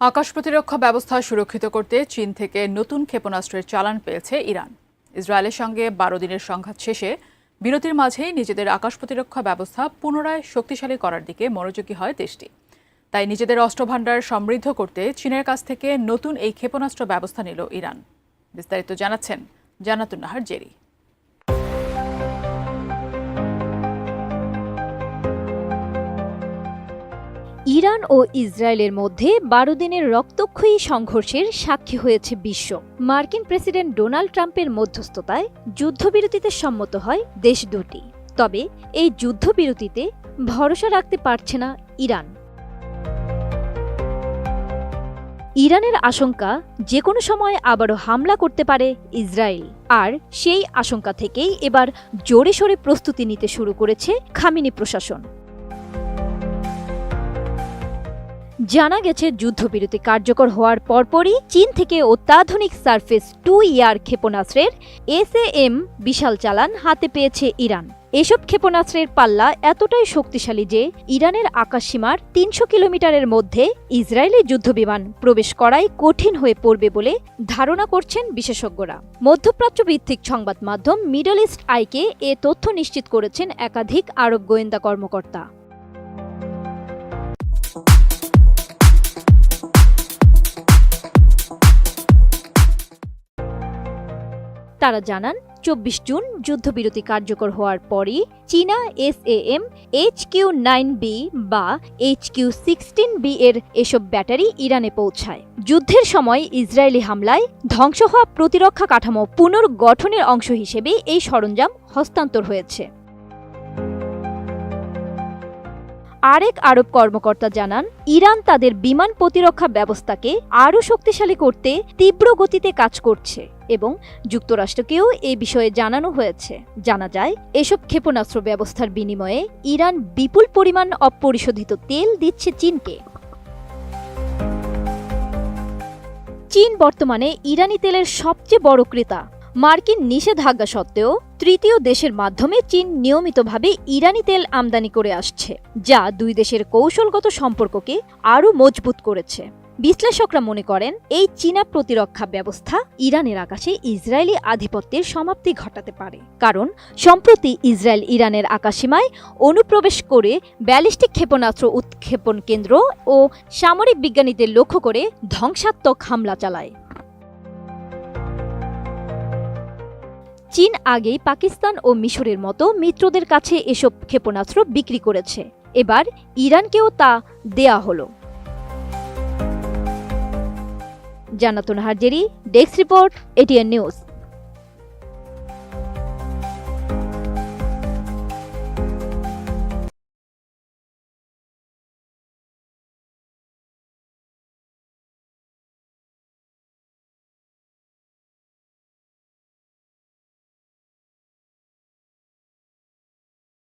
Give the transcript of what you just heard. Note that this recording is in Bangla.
আকাশ প্রতিরক্ষা ব্যবস্থা সুরক্ষিত করতে চীন থেকে নতুন ক্ষেপণাস্ত্রের চালান পেয়েছে ইরান। ইসরায়েলের সঙ্গে বারো দিনের সংঘাত শেষে বিরতির মাঝেই নিজেদের আকাশ প্রতিরক্ষা ব্যবস্থা পুনরায় শক্তিশালী করার দিকে মনোযোগী হয় দেশটি। তাই নিজেদের অস্ত্রভাণ্ডার সমৃদ্ধ করতে চীনের কাছ থেকে নতুন এই ক্ষেপণাস্ত্র ব্যবস্থা নিল ইরান। বিস্তারিত জানাচ্ছেন জানাতুন্নাহার জেরি। ইরান ও ইসরায়েলের মধ্যে বারো দিনের রক্তক্ষয়ী সংঘর্ষের সাক্ষী হয়েছে বিশ্ব। মার্কিন প্রেসিডেন্ট ডোনাল্ড ট্রাম্পের মধ্যস্থতায় যুদ্ধবিরতিতে সম্মত হয় দেশ দুটি। তবে এই যুদ্ধবিরতিতে ভরসা রাখতে পারছে না ইরান। ইরানের আশঙ্কা যে কোনো সময় আবারও হামলা করতে পারে ইসরায়েল। আর সেই আশঙ্কা থেকেই এবার জোরে সোরে প্রস্তুতি নিতে শুরু করেছে খামিনি প্রশাসন। জানা গেছে, যুদ্ধবিরতি কার্যকর হওয়ার পরপরই চীন থেকে অত্যাধুনিক সারফেস টু ইয়ার ক্ষেপণাস্ত্রের এস এম বিশাল চালান হাতে পেয়েছে ইরান। এসব ক্ষেপণাস্ত্রের পাল্লা এতটাই শক্তিশালী যে ইরানের আকাশসীমার তিনশো কিলোমিটারের মধ্যে ইসরায়েলি যুদ্ধবিমান প্রবেশ করাই কঠিন হয়ে পড়বে বলে ধারণা করছেন বিশেষজ্ঞরা। মধ্যপ্রাচ্য ভিত্তিক সংবাদ মাধ্যম মিডল ইস্ট আইকে এ তথ্য নিশ্চিত করেছেন একাধিক আরব গোয়েন্দা কর্মকর্তা। তারা জানান, চব্বিশ জুন যুদ্ধবিরতি কার্যকর হওয়ার পরই চীনা S A M H Q nine B বা এইচ কিউ সিক্সটিন বি এর এসব ব্যাটারি ইরানে পৌঁছায়। যুদ্ধের সময় ইসরায়েলি হামলায় ধ্বংস হওয়া প্রতিরক্ষা কাঠামো পুনর্গঠনের অংশ হিসেবে এই সরঞ্জাম হস্তান্তর হয়েছে। আরেক আরব কর্মকর্তা জানান, ইরান তাদের বিমান প্রতিরক্ষা ব্যবস্থাকে আরও শক্তিশালী করতে তীব্র গতিতে কাজ করছে এবং যুক্তরাষ্ট্রকেও এ বিষয়ে জানানো হয়েছে। জানা যায়, এসব ক্ষেপণাস্ত্র ব্যবস্থার বিনিময়ে ইরান বিপুল পরিমাণ অপরিশোধিত তেল দিচ্ছে চীনকে। চীন বর্তমানে ইরানি তেলের সবচেয়ে বড় ক্রেতা। মার্কিন নিষেধাজ্ঞা সত্ত্বেও তৃতীয় দেশের মাধ্যমে চীন নিয়মিতভাবে ইরানি তেল আমদানি করে আসছে, যা দুই দেশের কৌশলগত সম্পর্ককে আরও মজবুত করেছে। বিশ্লেষকরা মনে করেন, এই চীনা প্রতিরক্ষা ব্যবস্থা ইরানের আকাশে ইসরায়েলি আধিপত্যের সমাপ্তি ঘটাতে পারে। কারণ, সম্প্রতি ইসরায়েল ইরানের আকাশসীমায় অনুপ্রবেশ করে ব্যালিস্টিক ক্ষেপণাস্ত্র উৎক্ষেপণ কেন্দ্র ও সামরিক বিজ্ঞানীদের লক্ষ্য করে ধ্বংসাত্মক হামলা চালায়। চীন আগেই পাকিস্তান ও মিশরের মতো মিত্রদের কাছে এসব ক্ষেপণাস্ত্র বিক্রি করেছে। এবার ইরানকেও তা দেয়া হল। Jannatun Harjeri, desk report, ATN news.